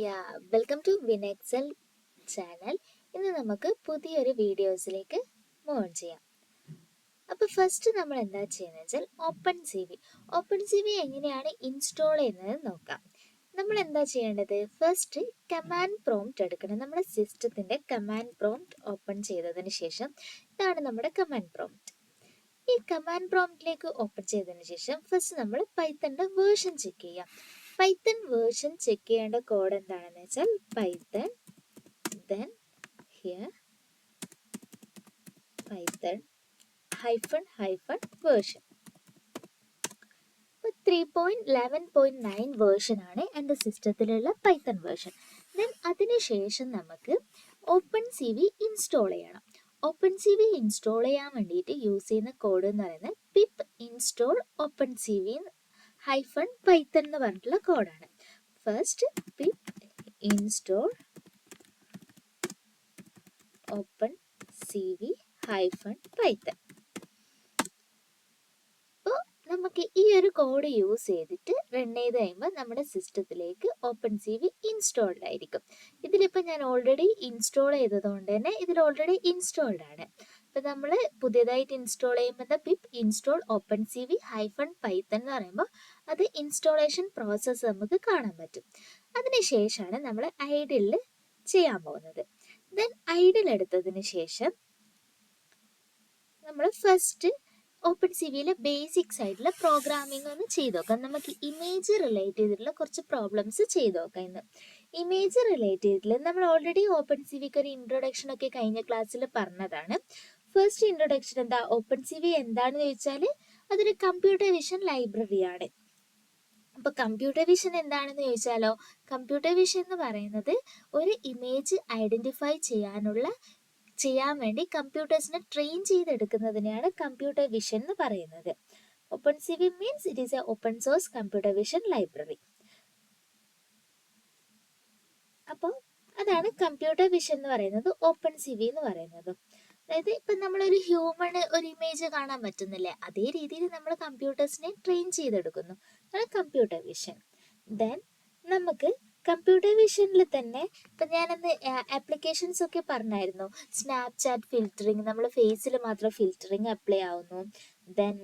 Yeah welcome to വിനെക്സൽ channel ഇന്ന് നമുക്ക് പുതിയൊരു വീഡിയോസിലേക്ക് മോൺ ചെയ്യാം. അപ്പോൾ ഫസ്റ്റ് നമ്മൾ എന്താ ചെയ്യുന്നത് വെച്ചാൽ open C V open C V എങ്ങനെയാണ് ഇൻസ്റ്റാൾ ചെയ്യുന്നത് നോക്കാം. നമ്മൾ എന്താ ചെയ്യേണ്ടത്? ഫസ്റ്റ് കമാൻഡ് പ്രോംപ്റ്റ് എടുക്കണം. നമ്മുടെ സിസ്റ്റത്തിന്റെ കമാൻഡ് പ്രോംപ്റ്റ് ഓപ്പൺ ചെയ്തതിന് ശേഷം ഇതാണ് നമ്മുടെ കമാൻഡ് പ്രോംപ്റ്റ് ഈ കമാൻഡ് പ്രോംപ്റ്റിലേക്ക് ഓപ്പൺ ചെയ്തതിന് ശേഷം ഫസ്റ്റ് നമ്മൾ പൈത്തന്റെ വേർഷൻ ചെക്ക് ചെയ്യാം. പൈത്തൺ വേർഷൻ ചെക്ക് ചെയ്യേണ്ട കോഡ് എന്താണെന്ന് വെച്ചാൽ Python then here Python hyphen hyphen version ഇപ്പോൾ three point eleven point nine version ആണ് എന്റെ സിസ്റ്റത്തിലുള്ള പൈത്തൺ വേർഷൻ ദെൻ അതിനുശേഷം നമുക്ക് ഓപ്പൺ സി വി ഇൻസ്റ്റാൾ ചെയ്യണം. ഓപ്പൺ സി വി ഇൻസ്റ്റാൾ ചെയ്യാൻ വേണ്ടിയിട്ട് യൂസ് ചെയ്യുന്ന കോഡ് എന്ന് പറയുന്നത് pip install open C V hyphen Python എന്ന് പറഞ്ഞിട്ടുള്ള കോഡാണ് first pip install open C V hyphen Python അപ്പോൾ നമുക്ക് ഈ ഒരു കോഡ് യൂസ് ചെയ്തിട്ട് റൺ ചെയ്ത് കഴിയുമ്പോൾ നമ്മുടെ സിസ്റ്റത്തിലേക്ക് ഓപ്പൺ സി വി ഇൻസ്റ്റാൾഡ് ആയിരിക്കും. ഇതിലിപ്പോൾ ഞാൻ ഓൾറെഡി ഇൻസ്റ്റാൾ ചെയ്തതുകൊണ്ട് തന്നെ ഇതിൽ ഓൾറെഡി ഇൻസ്റ്റാൾഡ് ആണ്. ഇപ്പം നമ്മൾ പുതിയതായിട്ട് ഇൻസ്റ്റാൾ ചെയ്യുമ്പോൾ pip install open C V hyphen Python എന്ന് പറയുമ്പോൾ അത് ഇൻസ്റ്റാളേഷൻ പ്രോസസ്സ് നമുക്ക് കാണാൻ പറ്റും. അതിനുശേഷമാണ് നമ്മൾ ഐഡിൽ ചെയ്യാൻ പോകുന്നത്. ദെൻ ഐഡിൽ എടുത്തതിന് ശേഷം നമ്മൾ ഫസ്റ്റ് ഓപ്പൺ സി വിയിലെ ബേസിക് ആയിട്ടുള്ള പ്രോഗ്രാമിംഗ് ഒന്ന് ചെയ്തു നോക്കാം. നമുക്ക് ഇമേജ് റിലേറ്റ് ചെയ്തിട്ടുള്ള കുറച്ച് പ്രോബ്ലംസ് ചെയ്തു നോക്കാം ഇന്ന്. ഇമേജ് റിലേറ്റ് ചെയ്തിട്ടുള്ള നമ്മൾ ഓൾറെഡി ഓപ്പൺ സി വിക്ക് ഒരു ഇൻട്രൊഡക്ഷൻ ഒക്കെ കഴിഞ്ഞ ക്ലാസ്സിൽ പറഞ്ഞതാണ്. ഫസ്റ്റ് ഇൻട്രൊഡക്ഷൻ എന്താ? ഓപ്പൺ സി വി എന്താണെന്ന് ചോദിച്ചാൽ അതൊരു കമ്പ്യൂട്ടർ വിഷൻ ലൈബ്രറിയാണ് അപ്പൊ കമ്പ്യൂട്ടർ വിഷൻ എന്താണെന്ന് ചോദിച്ചാലോ? കമ്പ്യൂട്ടർ വിഷൻ എന്ന് പറയുന്നത് ഒരു ഇമേജ് ഐഡന്റിഫൈ ചെയ്യാനുള്ള ചെയ്യാൻ വേണ്ടി കമ്പ്യൂട്ടേഴ്സിനെ ട്രെയിൻ ചെയ്തെടുക്കുന്നതിനെയാണ് കമ്പ്യൂട്ടർ വിഷൻ എന്ന് പറയുന്നത്. Open C V means it is a open source computer vision library അപ്പോൾ അതാണ് കമ്പ്യൂട്ടർ വിഷൻ എന്ന് പറയുന്നത് ഓപ്പൺ സി വി എന്ന് പറയുന്നത്. അതായത് ഇപ്പം നമ്മളൊരു ഹ്യൂമൺ ഒരു ഇമേജ് കാണാൻ പറ്റുന്നില്ലേ? അതേ രീതിയിൽ നമ്മൾ കമ്പ്യൂട്ടേഴ്സിനെ ട്രെയിൻ ചെയ്തെടുക്കുന്നു. അതാണ് കമ്പ്യൂട്ടർ വിഷൻ ദെൻ നമുക്ക് കമ്പ്യൂട്ടർ വിഷനിൽ തന്നെ ഇപ്പം ഞാനന്ന് ആപ്ലിക്കേഷൻസ് ഒക്കെ പറഞ്ഞായിരുന്നു. സ്നാപ്ചാറ്റ് ഫിൽറ്ററിങ് നമ്മൾ ഫേസിൽ മാത്രം ഫിൽറ്ററിങ് അപ്ലൈ ആവുന്നു. Then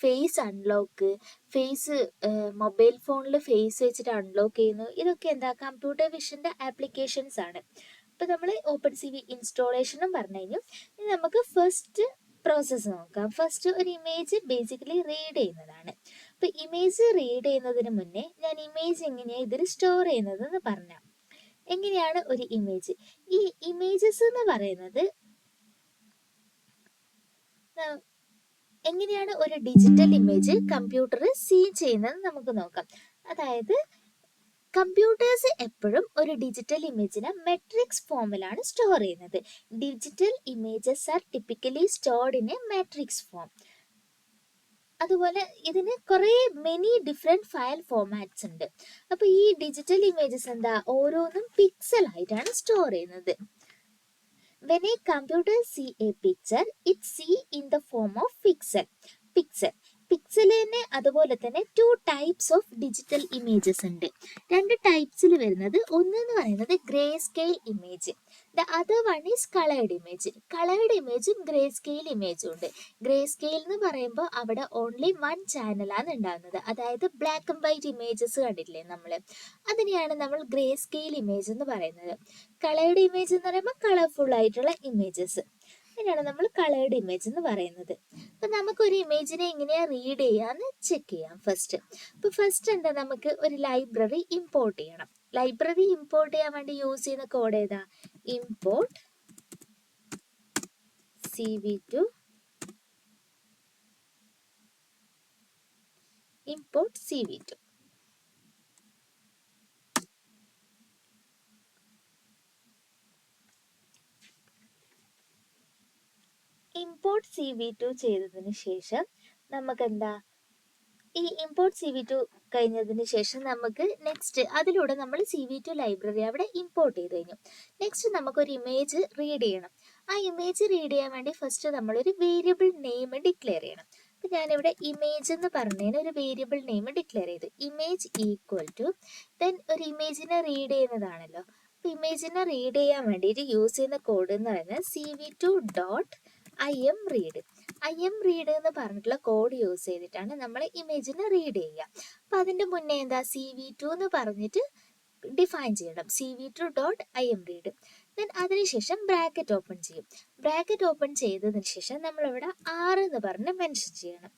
face unlock face mobile ഫോണിൽ ഫേസ് വെച്ചിട്ട് അൺലോക്ക് ചെയ്യുന്നു. ഇതൊക്കെ എന്താ? കമ്പ്യൂട്ടർ വിഷന്റെ ആപ്ലിക്കേഷൻസ് ആണ്. ഇപ്പം നമ്മൾ ഓപ്പൺ സി വി ഇൻസ്റ്റോളേഷനും പറഞ്ഞു കഴിഞ്ഞു. ഇനി നമുക്ക് ഫസ്റ്റ് പ്രോസസ്സ് നോക്കാം. ഫസ്റ്റ് ഒരു ഇമേജ് ബേസിക്കലി റീഡ് ചെയ്യുന്നതാണ്. അപ്പൊ ഇമേജ് റീഡ് ചെയ്യുന്നതിന് മുന്നേ ഞാൻ ഇമേജ് എങ്ങനെയാ ഇതിൽ സ്റ്റോർ ചെയ്യുന്നത് എന്ന് പറഞ്ഞാൽ എങ്ങനെയാണ് ഒരു ഇമേജ് ഈ ഇമേജസ് എന്ന് പറയുന്നത് എങ്ങനെയാണ് ഒരു ഡിജിറ്റൽ ഇമേജ് കമ്പ്യൂട്ടർ സീ ചെയ്യുന്നത് നമുക്ക് നോക്കാം. അതായത് കമ്പ്യൂട്ടേഴ്സ് എപ്പോഴും ഒരു ഡിജിറ്റൽ ഇമേജിനെ മെട്രിക്സ് ഫോമിലാണ് സ്റ്റോർ ചെയ്യുന്നത്. Digital images are typically stored in a matrix form അതുപോലെ ഇതിന് കുറേ മെനി ഡിഫറെന്റ് ഫയൽ ഫോമാറ്റ്സ് ഉണ്ട്. അപ്പോൾ ഈ ഡിജിറ്റൽ ഇമേജസ് എന്താ? ഓരോന്നും പിക്സൽ ആയിട്ടാണ് സ്റ്റോർ ചെയ്യുന്നത്. When a computer see a picture it see in the form of pixel pixel പിക്സലിന് അതുപോലെ തന്നെ two types of digital images ഉണ്ട്. രണ്ട് ടൈപ്സിൽ വരുന്നത് ഒന്ന് എന്ന് പറയുന്നത് grey scale image the other one is coloured image coloured ഇമേജും grey scale ഇമേജും ഉണ്ട്. ഗ്രേ സ്കെയിൽ എന്ന് പറയുമ്പോൾ അവിടെ ഓൺലി വൺ ചാനലാണ് ഉണ്ടാകുന്നത് അതായത് ബ്ലാക്ക് ആൻഡ് വൈറ്റ് ഇമേജസ് കണ്ടിട്ടില്ലേ നമ്മൾ അതിനെയാണ് നമ്മൾ ഗ്രേ സ്കെയിൽ ഇമേജ് എന്ന് പറയുന്നത്. കളേർഡ് ഇമേജ് എന്ന് പറയുമ്പോൾ കളർഫുൾ ആയിട്ടുള്ള ഇമേജസ് അതിനാണ് നമ്മൾ കളേർഡ് ഇമേജ് എന്ന് പറയുന്നത്. അപ്പൊ നമുക്ക് ഒരു ഇമേജിനെ എങ്ങനെയാ റീഡ് ചെയ്യാന്ന് ചെക്ക് ചെയ്യാം ഫസ്റ്റ് അപ്പൊ ഫസ്റ്റ് എന്താ? നമുക്ക് ഒരു ലൈബ്രറി ഇമ്പോർട്ട് ചെയ്യണം. ലൈബ്രറി ഇമ്പോർട്ട് ചെയ്യാൻ വേണ്ടി യൂസ് ചെയ്യുന്ന കോഡ് ഏതാ? Import C V two import C V two import C V two ചെയ്തതിന് ശേഷം നമുക്ക് എന്താ ഈ ഇമ്പോർട്ട് സി വി ടു കഴിഞ്ഞതിന് ശേഷം നമുക്ക് നെക്സ്റ്റ് അതിലൂടെ നമ്മൾ സി വി ടു ലൈബ്രറി അവിടെ ഇമ്പോർട്ട് ചെയ്ത് കഴിഞ്ഞു. നെക്സ്റ്റ് നമുക്കൊരു ഇമേജ് റീഡ് ചെയ്യണം. ആ ഇമേജ് റീഡ് ചെയ്യാൻ വേണ്ടി ഫസ്റ്റ് നമ്മളൊരു വേരിയബിൾ നെയിം ഡിക്ലെയർ ചെയ്യണം. അപ്പൊ ഞാനിവിടെ ഇമേജ് എന്ന് പറഞ്ഞതിന് ഒരു വേരിയബിൾ നെയിം ഡിക്ലെയർ ചെയ്തു. ഇമേജ് ഈക്വൽ ടു ദെൻ ഒരു ഇമേജിനെ റീഡ് ചെയ്യുന്നതാണല്ലോ. അപ്പൊ ഇമേജിനെ റീഡ് ചെയ്യാൻ വേണ്ടിയിട്ട് യൂസ് ചെയ്യുന്ന കോഡ് എന്ന് പറയുന്നത് C V two dot I M read I M read എന്ന് പറഞ്ഞിട്ടുള്ള കോഡ് യൂസ് ചെയ്തിട്ടാണ് നമ്മൾ ഇമേജിനെ റീഡ് ചെയ്യുക. അപ്പൊ അതിന്റെ മുന്നേ എന്താ സി വി ടു എന്ന് പറഞ്ഞിട്ട് ഡിഫൈൻ ചെയ്യണം. C V two dot I M read then അതിനുശേഷം ബ്രാക്കറ്റ് ഓപ്പൺ ചെയ്യും. ബ്രാക്കറ്റ് ഓപ്പൺ ചെയ്തതിന് ശേഷം നമ്മൾ ഇവിടെ ആറ് എന്ന് പറഞ്ഞ് മെൻഷൻ ചെയ്യണം.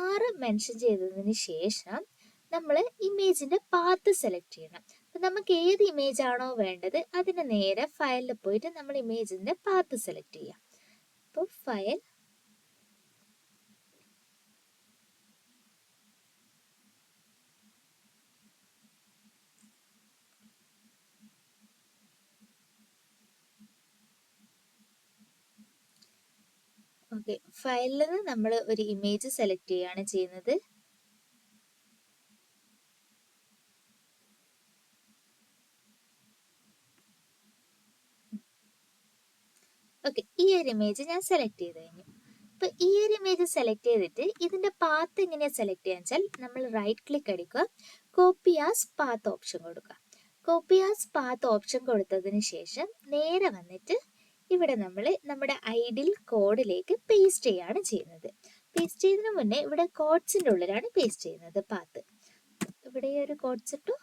ആറ് മെൻഷൻ ചെയ്തതിന് ശേഷം നമ്മൾ ഇമേജിന്റെ പാത്ത് സെലക്ട് ചെയ്യണം. അപ്പൊ നമുക്ക് ഏത് ഇമേജ് ആണോ വേണ്ടത് അതിന് നേരെ ഫയലിൽ പോയിട്ട് നമ്മൾ ഇമേജിന്റെ പാത്ത് സെലക്ട് ചെയ്യാം. അപ്പോൾ ഫയൽ ഓക്കെ ഫയലിൽ നിന്ന് നമ്മൾ ഒരു ഇമേജ് സെലക്ട് ചെയ്യുകയാണ് ചെയ്യുന്നത് ഓക്കെ ഈ ഒരു ഇമേജ് ഞാൻ സെലക്ട് ചെയ്ത് കഴിഞ്ഞു. അപ്പൊ ഈ ഒരു ഇമേജ് സെലക്ട് ചെയ്തിട്ട് ഇതിന്റെ പാത്ത് എങ്ങനെയാ സെലക്ട് ചെയ്യാന്ന് വെച്ചാൽ നമ്മൾ റൈറ്റ് ക്ലിക്ക് അടിക്കുക. കോപ്പി ആസ് പാത്ത് ഓപ്ഷൻ കൊടുക്കുക. കോപ്പി ആസ് പാത്ത് ഓപ്ഷൻ കൊടുത്തതിന് ശേഷം നേരെ വന്നിട്ട് ഇവിടെ നമ്മൾ നമ്മുടെ ഐഡിൽ കോഡിലേക്ക് പേസ്റ്റ് ചെയ്യാണ് ചെയ്യുന്നത്. പേസ്റ്റ് ചെയ്യുന്നതിന് മുന്നേ ഇവിടെ കോഡ്സിന്റെ ഉള്ളിലാണ് പേസ്റ്റ് ചെയ്യുന്നത് പാത്ത് ഇവിടെ ഒരു കോഡ്സ് ഇട്ടു.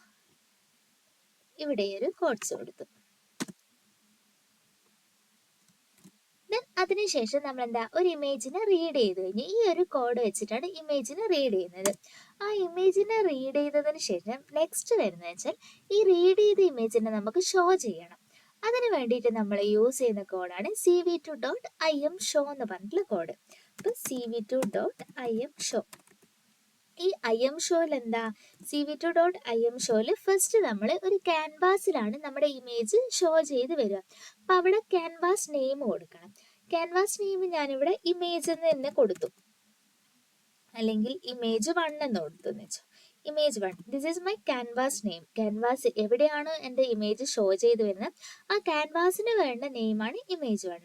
ഇവിടെ ഒരു കോഡ്സ് കൊടുത്തു. ദെൻ അതിനുശേഷം നമ്മൾ എന്താ ഒരു ഇമേജിനെ റീഡ് ചെയ്ത് കഴിഞ്ഞു. ഈ ഒരു കോഡ് വെച്ചിട്ടാണ് ഇമേജിനെ റീഡ് ചെയ്യുന്നത്. ആ ഇമേജിനെ റീഡ് ചെയ്തതിന് ശേഷം നെക്സ്റ്റ് വരുന്നത് വെച്ചാൽ ഈ റീഡ് ചെയ്ത ഇമേജിനെ നമുക്ക് ഷോ ചെയ്യണം. അതിന് വേണ്ടിയിട്ട് നമ്മൾ യൂസ് ചെയ്യുന്ന കോഡാണ് C V two dot I M show എന്ന് പറഞ്ഞിട്ടുള്ള കോഡ് അപ്പൊ C V two dot I M show ഈ ഐ എം ഷോയിൽ എന്താ? C V two dot I M ഷോയിൽ ഫസ്റ്റ് നമ്മൾ ഒരു ക്യാൻവാസിലാണ് നമ്മുടെ ഇമേജ് ഷോ ചെയ്ത് വരിക. അപ്പൊ അവിടെ ക്യാൻവാസ് നെയിം കൊടുക്കണം. ക്യാൻവാസ് നെയിം ഞാനിവിടെ ഇമേജ് എന്ന് തന്നെ കൊടുത്തു. അല്ലെങ്കിൽ ഇമേജ് വൺ എന്ന് കൊടുത്തു എന്ന് വെച്ചു. Image one this is my canvas name canvas എവിടെയാണ് എന്റെ ഇമേജ് ഷോ ചെയ്ത് വരുന്നത്? ആ ക്യാൻവാസിന് വേണ്ട നെയിമാണ് ഇമേജ് വൺ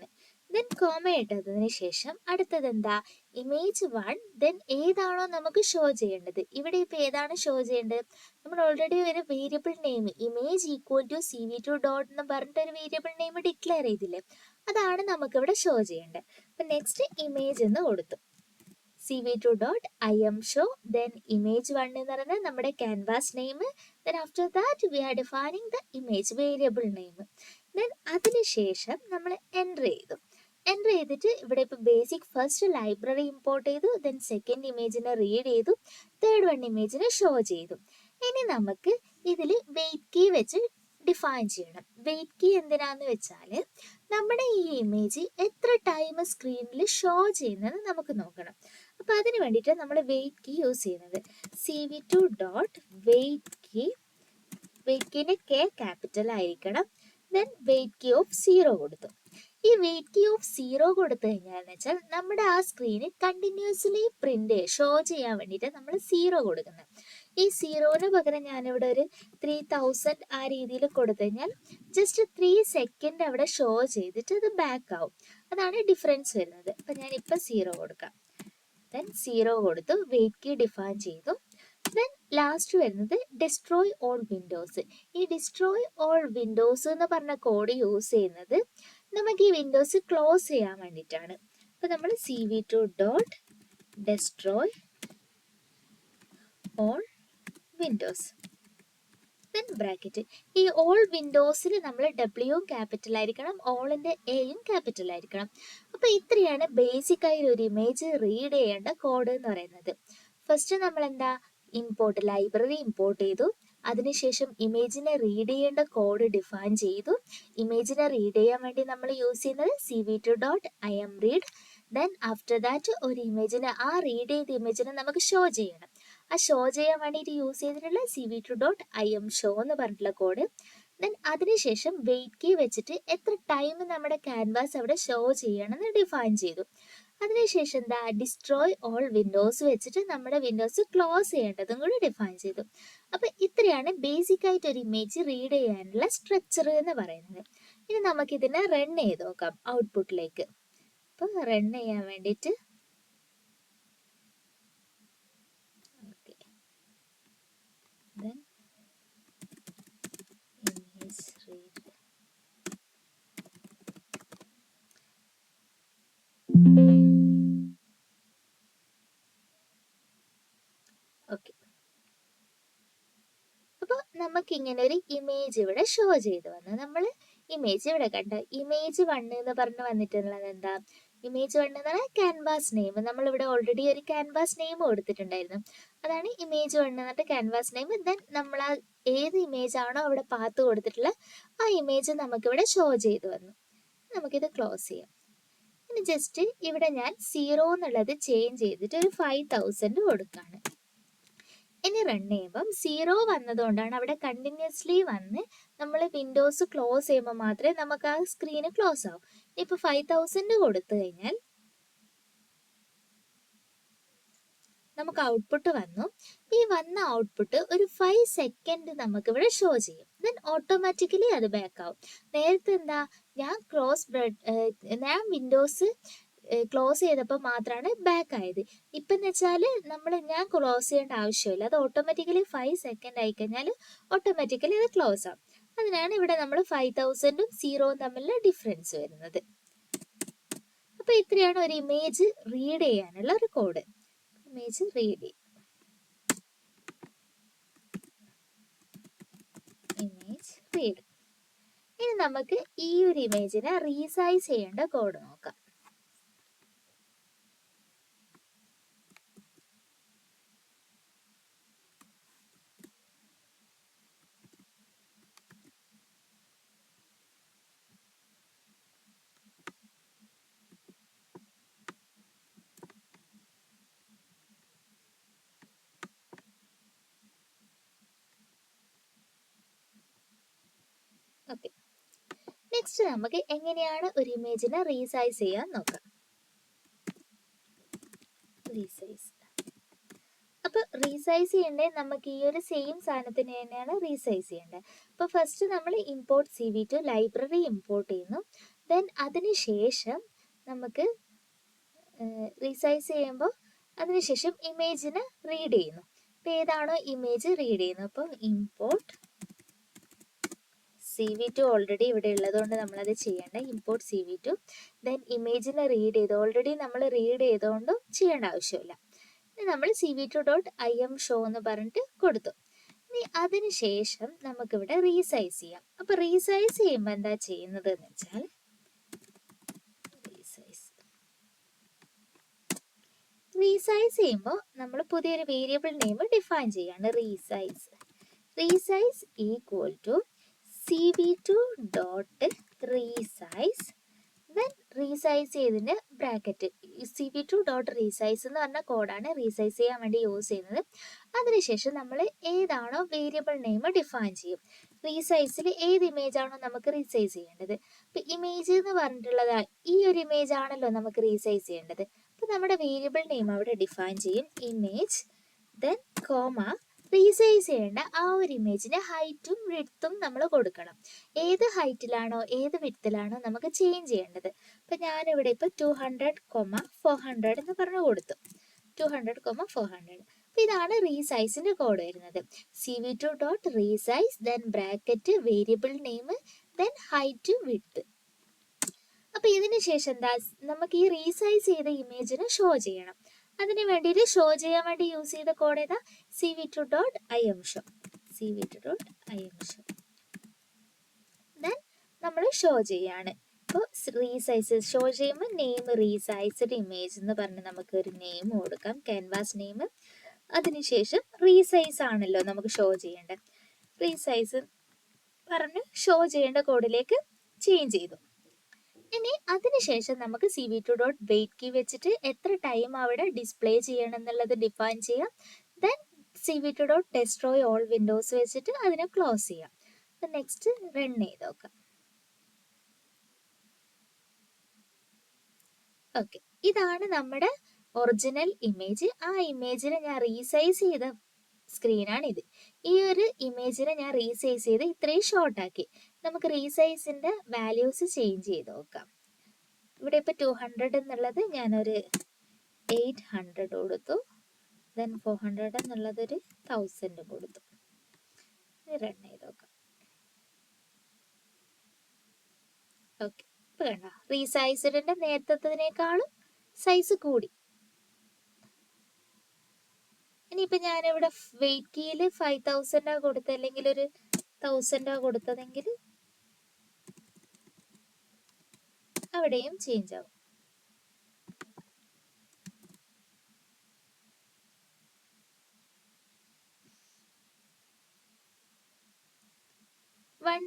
ദെൻ കോമ ഇട്ടതിന് ശേഷം അടുത്തത് എന്താ? ഇമേജ് വൺ ദെൻ ഏതാണോ നമുക്ക് ഷോ ചെയ്യേണ്ടത്. ഇവിടെ ഇപ്പൊ ഏതാണ് ഷോ ചെയ്യേണ്ടത്? നമ്മൾ ഓൾറെഡി ഒരു variable name image equal to C V two dot എന്ന് പറഞ്ഞിട്ട് ഒരു വേരിയബിൾ നെയിം ഡിക്ലെയർ ചെയ്തില്ലേ? അതാണ് നമുക്ക് ഇവിടെ ഷോ ചെയ്യേണ്ടത്. അപ്പൊ നെക്സ്റ്റ് ഇമേജ് എന്ന് കൊടുത്തു. C V two dot I M show then image one എന്ന് പറയുന്നത് നമ്മുടെ canvas name then after that we are defining the image variable name then അതിനുശേഷം നമ്മൾ എന്റർ ചെയ്തു. എന്റർ ചെയ്തിട്ട് ഇവിടെ ഇപ്പോൾ ബേസിക് ഫസ്റ്റ് ലൈബ്രറി ഇമ്പോർട്ട് ചെയ്തു ദെൻ സെക്കൻഡ് ഇമേജിനെ റീഡ് ചെയ്തു തേർഡ് വൺ ഇമേജിനെ ഷോ ചെയ്തു. ഇനി നമുക്ക് ഇതിൽ വെയിറ്റ് കീ വെച്ച് ഡിഫൈൻ ചെയ്യണം. വെയിറ്റ് കീ എന്തിനാന്ന് വെച്ചാൽ നമ്മുടെ ഈ ഇമേജ് എത്ര ടൈം സ്ക്രീനിൽ ഷോ ചെയ്യുന്നത് നമുക്ക് നോക്കണം. അപ്പം അതിന് വേണ്ടിയിട്ട് നമ്മൾ വെയിറ്റ് കീ യൂസ് ചെയ്യുന്നത്. C V two dot wait key wait കീന്റെ K capital ആയിരിക്കണം. Then wait key of zero കൊടുത്തു. ഈ വെയിറ്റ് കീ ഓഫ് സീറോ കൊടുത്തു കഴിഞ്ഞാൽ വെച്ചാൽ നമ്മുടെ ആ സ്ക്രീനിൽ കണ്ടിന്യൂസ്ലി പ്രിന്റ് ഷോ ചെയ്യാൻ വേണ്ടിയിട്ട് നമ്മൾ സീറോ കൊടുക്കുന്നത്. ഈ സീറോന് പകരം ഞാനിവിടെ ഒരു ത്രീ തൗസൻഡ് ആ രീതിയിൽ കൊടുത്തു കഴിഞ്ഞാൽ ജസ്റ്റ് ത്രീ സെക്കൻഡ് അവിടെ ഷോ ചെയ്തിട്ട് അത് ബാക്ക് ആവും. അതാണ് ഡിഫറൻസ് വരുന്നത്. അപ്പൊ ഞാൻ ഇപ്പൊ സീറോ കൊടുക്കാം. ദെൻ സീറോ കൊടുത്തു വെയിറ്റ് കീ ഡിഫൈൻ ചെയ്തു. ദെൻ ലാസ്റ്റ് വരുന്നത് ഡിസ്ട്രോയ് ഓൾ വിൻഡോസ് ഈ ഡിസ്ട്രോയ് ഓൾ വിൻഡോസ് എന്ന് പറഞ്ഞ കോഡ് യൂസ് ചെയ്യുന്നത് നമുക്ക് ഈ വിൻഡോസ് ക്ലോസ് ചെയ്യാൻ വേണ്ടിയിട്ടാണ്. അപ്പൊ നമ്മൾ C V two dot destroy all windows then bracket ഈ ഓൾ വിൻഡോസിൽ നമ്മൾ ഡബ്ല്യുവും ക്യാപിറ്റൽ ആയിരിക്കണം ഓളിന്റെ എയും ക്യാപിറ്റൽ ആയിരിക്കണം. അപ്പൊ ഇത്രയാണ് ആയി ഒരു ഇമേജ് റീഡ് ചെയ്യേണ്ട കോഡ് എന്ന് പറയുന്നത്. ഫസ്റ്റ് നമ്മൾ എന്താ ഇമ്പോർട്ട് ലൈബ്രറി ഇമ്പോർട്ട് ചെയ്തു. അതിനുശേഷം ഇമേജിനെ റീഡ് ചെയ്യേണ്ട കോഡ് ഡിഫൈൻ ചെയ്തു. ഇമേജിനെ റീഡ് ചെയ്യാൻ വേണ്ടി നമ്മൾ യൂസ് ചെയ്യുന്നത് C V two dot I M read then after that ഒരു ഇമേജിനെ ആ റീഡ് ചെയ്ത ഇമേജിനെ നമുക്ക് ഷോ ചെയ്യണം. ആ ഷോ ചെയ്യാൻ വേണ്ടിയിട്ട് യൂസ് ചെയ്തിട്ടുള്ള C V two dot I M show എന്ന് പറഞ്ഞിട്ടുള്ള കോഡ് ദെൻ അതിനുശേഷം വെയിറ്റ് കീ വെച്ചിട്ട് എത്ര ടൈം നമ്മുടെ ക്യാൻവാസ് അവിടെ ഷോ ചെയ്യണമെന്ന് ഡിഫൈൻ ചെയ്തു. അതിനുശേഷം എന്താ ഡിസ്ട്രോയ് ഓൾ വിൻഡോസ് വെച്ചിട്ട് നമ്മുടെ വിൻഡോസ് ക്ലോസ് ചെയ്യേണ്ടതും കൂടി ഡിഫൈൻ ചെയ്തു. അപ്പൊ ഇത്രയാണ് ബേസിക് ആയിട്ട് ഒരു ഇമേജ് റീഡ് ചെയ്യാനുള്ള സ്ട്രക്ചർ എന്ന് പറയുന്നത്. ഇനി നമുക്ക് ഇതിനെ റൺ ചെയ്ത് നോക്കാം ഔട്ട്പുട്ടിലേക്ക് അപ്പൊ റൺ ചെയ്യാൻ വേണ്ടിയിട്ട് ഓക്കെ അപ്പോൾ നമുക്ക് ഇങ്ങനെ ഒരു ഇമേജ് ഇവിടെ ഷോ ചെയ്ത് വന്നു. നമ്മൾ ഇമേജ് ഇവിടെ കണ്ട. ഇമേജ് വണ്ണ് എന്ന് പറഞ്ഞ് വന്നിട്ടുള്ളത് എന്താ? ഇമേജ് വണ്ണ് എന്ന് പറഞ്ഞാൽ ക്യാൻവാസ് നെയിം നമ്മൾ ഇവിടെ ഓൾറെഡി ഒരു ക്യാൻവാസ് നെയിം കൊടുത്തിട്ടുണ്ടായിരുന്നു. അതാണ് ഇമേജ് വണ്ണ് എന്ന് പറഞ്ഞിട്ട് ക്യാൻവാസ് നെയിം ദെൻ നമ്മൾ ആ ഏത് ഇമേജ് ആണോ അവിടെ പാത്ത് കൊടുത്തിട്ടുള്ള ആ ഇമേജ് നമുക്കിവിടെ ഷോ ചെയ്ത് വന്നു. നമുക്കിത് ക്ലോസ് ചെയ്യാം. ഇനി ജസ്റ്റ് ഇവിടെ ഞാൻ സീറോ എന്നുള്ളത് ചേഞ്ച് ചെയ്തിട്ട് ഒരു ഫൈവ് തൗസൻഡ് കൊടുക്കുകയാണ് ഇനി റൺ ചെയ്യുമ്പം സീറോ വന്നതുകൊണ്ടാണ് അവിടെ കണ്ടിന്യൂസ്ലി വന്ന് നമ്മൾ വിൻഡോസ് ക്ലോസ് ചെയ്യുമ്പോൾ മാത്രമേ നമുക്ക് ആ സ്ക്രീന് ക്ലോസ് ആവും. ഇപ്പൊ ഫൈവ് തൗസൻഡ് കൊടുത്തു കഴിഞ്ഞാൽ നമുക്ക് ഔട്ട്പുട്ട് വന്നു. ഈ വന്ന ഔട്ട്പുട്ട് ഒരു ഫൈവ് സെക്കൻഡ് നമുക്ക് ഇവിടെ ഷോ ചെയ്യും. ദെൻ ഓട്ടോമാറ്റിക്കലി അത് ബാക്ക് ആവും. നേരത്തെ എന്താ? ഞാൻ ക്ലോസ് ഞാൻ വിൻഡോസ് ക്ലോസ് ചെയ്തപ്പോൾ മാത്രമാണ് ബാക്ക് ആയത്. ഇപ്പം എന്ന് വെച്ചാൽ നമ്മൾ ഞാൻ ക്ലോസ് ചെയ്യേണ്ട ആവശ്യമില്ല. അത് ഓട്ടോമാറ്റിക്കലി ഫൈവ് സെക്കൻഡ് ആയി കഴിഞ്ഞാൽ ഓട്ടോമാറ്റിക്കലി അത് ക്ലോസ് ആവും. അതിനാണ് ഇവിടെ നമ്മൾ ഫൈവ് തൗസൻഡും സീറോവും തമ്മിലുള്ള ഡിഫറൻസ് വരുന്നത്. അപ്പോൾ ഇത്രയാണ് ഒരു ഇമേജ് റീഡ് ചെയ്യാനുള്ള ഒരു കോഡ് ഇമേജ് റീഡ് ചെയ്യും ഇമേജ് റീഡ് ഇനി നമുക്ക് ഈ ഒരു ഇമേജിനെ റീസൈസ് ചെയ്യേണ്ട കോഡ് നോക്കാം ഓക്കെ നെക്സ്റ്റ് നമുക്ക് എങ്ങനെയാണ് ഒരു ഇമേജിനെ റീസൈസ് ചെയ്യാൻ നോക്കാം? റീസൈസ് അപ്പൊ റീസൈസ് ചെയ്യണ്ടേ നമുക്ക് ഈ ഒരു സെയിം സാധനത്തിന് തന്നെയാണ് റീസൈസ് ചെയ്യേണ്ടത്. അപ്പൊ ഫസ്റ്റ് നമ്മൾ import C V two library import ചെയ്യുന്നു ദെൻ അതിനുശേഷം നമുക്ക് റീസൈസ് ചെയ്യുമ്പോൾ അതിനുശേഷം ഇമേജിനെ റീഡ് ചെയ്യുന്നു. അപ്പൊ ഏതാണോ ഇമേജ് റീഡ് ചെയ്യുന്നത്? അപ്പോൾ import C V two already ഇവിടെ ഉള്ളതുകൊണ്ട് നമ്മളത് ചെയ്യേണ്ട. Import C V two then ഇമേജിനെ read ചെയ്ത് ഓൾറെഡി നമ്മൾ റീഡ് ചെയ്തുകൊണ്ടും ചെയ്യേണ്ട ആവശ്യമില്ല. നമ്മൾ C V two dot I M show എന്ന് പറഞ്ഞിട്ട് കൊടുത്തു. ഇനി അതിനുശേഷം നമുക്കിവിടെ റീസൈസ് ചെയ്യാം. അപ്പൊ റീസൈസ് ചെയ്യുമ്പോൾ എന്താ ചെയ്യുന്നത് എന്ന് വെച്ചാൽ റീസൈസ് ചെയ്യുമ്പോൾ നമ്മൾ പുതിയൊരു വേരിയബിൾ നെയിം ഡിഫൈൻ ചെയ്യാണ്. Resize resize equal to C V resize. Dot resize then bracket C V two dot resize എന്ന് പറഞ്ഞ കോഡാണ് റീസൈസ് ചെയ്യാൻ വേണ്ടി യൂസ് ചെയ്യുന്നത്. അതിനുശേഷം നമ്മൾ ഏതാണോ വേരിയബിൾ നെയിം ഡിഫൈൻ ചെയ്യും. റീസൈസിൽ ഏത് ഇമേജ് ആണോ നമുക്ക് റീസൈസ് ചെയ്യേണ്ടത്. അപ്പം ഇമേജ് എന്ന് പറഞ്ഞിട്ടുള്ളത് ഈ ഒരു ഇമേജ് ആണല്ലോ നമുക്ക് റീസൈസ് ചെയ്യേണ്ടത്. അപ്പം നമ്മുടെ വേരിയബിൾ നെയിം അവിടെ ഡിഫൈൻ ചെയ്യും. ഇമേജ് ദെൻ കോമ റീസൈസ് ചെയ്യേണ്ട ആ ഒരു ഇമേജിന് ഹൈറ്റും വിഡ്ത്തും നമ്മൾ കൊടുക്കണം. ഏത് ഹൈറ്റിലാണോ ഏത് വിഡ്ത്തിലാണോ നമുക്ക് ചേഞ്ച് ചെയ്യേണ്ടത്. ഇപ്പം ഞാനിവിടെ ഇപ്പോൾ two hundred comma four hundred എന്ന് പറഞ്ഞു കൊടുത്തു. Two hundred comma four hundred അപ്പം ഇതാണ് റീസൈസിന്റെ കോഡ് വരുന്നത്. C V two dot resize then bracket variable name then height width അപ്പൊ ഇതിന് ശേഷം എന്താ നമുക്ക് ഈ റീസൈസ് ചെയ്ത ഇമേജിന് ഷോ ചെയ്യണം. അതിന് വേണ്ടിയിട്ട് ഷോ ചെയ്യാൻ വേണ്ടി യൂസ് ചെയ്ത കോഡ് ഏതാ? C V two dot I M show C V two dot I M show then നമ്മൾ ഷോ ചെയ്യാണ്. അപ്പോൾ റീസൈസ് ഷോ ചെയ്യുമ്പോൾ നെയിം റീസൈസ്ഡ് ഇമേജ് എന്ന് പറഞ്ഞ് നമുക്ക് ഒരു നെയിം കൊടുക്കാം ക്യാൻവാസ് നെയിം അതിനുശേഷം റീസൈസ് ആണല്ലോ നമുക്ക് ഷോ ചെയ്യേണ്ടത്. റീസൈസ് പറഞ്ഞ് ഷോ ചെയ്യേണ്ട കോഡിലേക്ക് ചേഞ്ച് ചെയ്തു. ഇനി അതിനുശേഷം നമുക്ക് C V two dot wait key വെച്ചിട്ട് എത്ര ടൈം അവിടെ ഡിസ്പ്ലേ ചെയ്യണം എന്നുള്ളത് ഡിഫൈൻ ചെയ്യാം. Then C V two dot destroy all windows വെച്ചിട്ട് അതിനെ ക്ലോസ് ചെയ്യാം. അപ്പം നെക്സ്റ്റ് റൺ ചെയ്ത് നോക്കാം. ഓക്കെ ഇതാണ് നമ്മുടെ ഒറിജിനൽ ഇമേജ് ആ ഇമേജിനെ ഞാൻ റീസൈസ് ചെയ്ത സ്ക്രീനാണ് ഇത്. ഈ ഒരു ഇമേജിനെ ഞാൻ റീസൈസ് ചെയ്ത് ഇത്രയും ഷോർട്ട് ആക്കി. നമുക്ക് റീസൈസിന്റെ വാല്യൂസ് ചേഞ്ച് ചെയ്ത് നോക്കാം. ഇവിടെ ഇപ്പൊ ടു ഹൺഡ്രഡ് എന്നുള്ളത് ഞാനൊരു എയ്റ്റ് ഹൺഡ്രഡ് കൊടുത്തു. ദെൻ ഫോർ ഹൺഡ്രഡ് എന്നുള്ളത് ഒരു തൗസൻഡ് കൊടുത്തു. റൺ ചെയ്ത് നോക്കാം. ഓക്കെ ഇപ്പം കണ്ട? റീസൈസിഡിന്റെ നേരത്തതിനേക്കാളും സൈസ് കൂടി. ഇനിയിപ്പോൾ ഞാനിവിടെ വെയിറ്റ് കീയിൽ ഫൈവ് തൗസൻഡാണ് കൊടുത്തത് അല്ലെങ്കിൽ ഒരു തൗസൻഡാണ് കൊടുത്തതെങ്കിൽ അവിടെയും ചേഞ്ച് ആവും. വൺ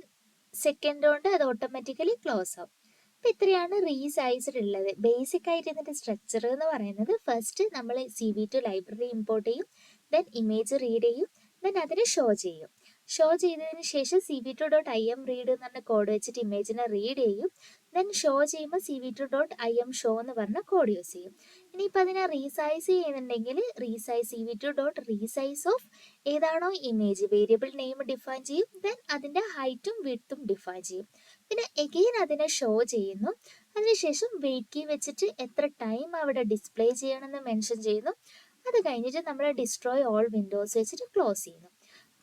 സെക്കൻഡ് കൊണ്ട് അത് ഓട്ടോമാറ്റിക്കലി ക്ലോസ് ആവും. അപ്പം ഇത്രയാണ് റീസൈസ്ഡ് ഉള്ളത്. ബേസിക് ആയിട്ട് ഇതിന്റെ സ്ട്രക്ചർ എന്ന് പറയുന്നത് ഫസ്റ്റ് നമ്മൾ C B two library import ചെയ്യും ദെൻ ഇമേജ് റീഡ് ചെയ്യും ദെൻ അതിനെ ഷോ ചെയ്യും. ഷോ ചെയ്തതിന് ശേഷം C V two dot I M read എന്ന് പറഞ്ഞ കോഡ് വെച്ചിട്ട് ഇമേജിനെ റീഡ് ചെയ്യും. ദെൻ ഷോ ചെയ്യുമ്പോൾ C V two dot I M show എന്ന് പറഞ്ഞ കോഡ് യൂസ് ചെയ്യും. ഇനിയിപ്പോൾ അതിനെ റീസൈസ് ചെയ്യുന്നുണ്ടെങ്കിൽ resize C V two dot resize of ഏതാണോ ഇമേജ് വേരിയബിൾ നെയിം ഡിഫൈൻ ചെയ്യും. ദെൻ അതിന്റെ ഹൈറ്റും വിഡ്ത്തും ഡിഫൈൻ ചെയ്യും. പിന്നെ എഗെയിൻ അതിനെ ഷോ ചെയ്യുന്നു. അതിനുശേഷം വെയിറ്റ് കീ വെച്ചിട്ട് എത്ര ടൈം അവിടെ ഡിസ്പ്ലേ ചെയ്യണമെന്ന് മെൻഷൻ ചെയ്യുന്നു. അത് കഴിഞ്ഞിട്ട് നമ്മൾ ഡിസ്ട്രോയ് ഓൾ വിൻഡോസ് വെച്ചിട്ട് ക്ലോസ് ചെയ്യുന്നു.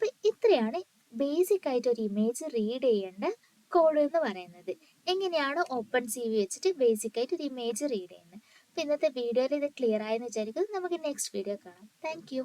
അപ്പോൾ ഇത്രയാണ് ബേസിക് ആയിട്ട് ഒരു ഇമേജ് റീഡ് ചെയ്യേണ്ട കോഡ് എന്ന് പറയുന്നത്. എങ്ങനെയാണ് ഓപ്പൺ സി വി വെച്ചിട്ട് ബേസിക് ആയിട്ട് ഒരു ഇമേജ് റീഡ് ചെയ്യുന്നത്? അപ്പൊ ഇന്നത്തെ വീഡിയോയിൽ ഇത് ക്ലിയർ ആയെന്ന് വിചാരിക്കുന്നത് നമുക്ക് നെക്സ്റ്റ് വീഡിയോ കാണാം. താങ്ക്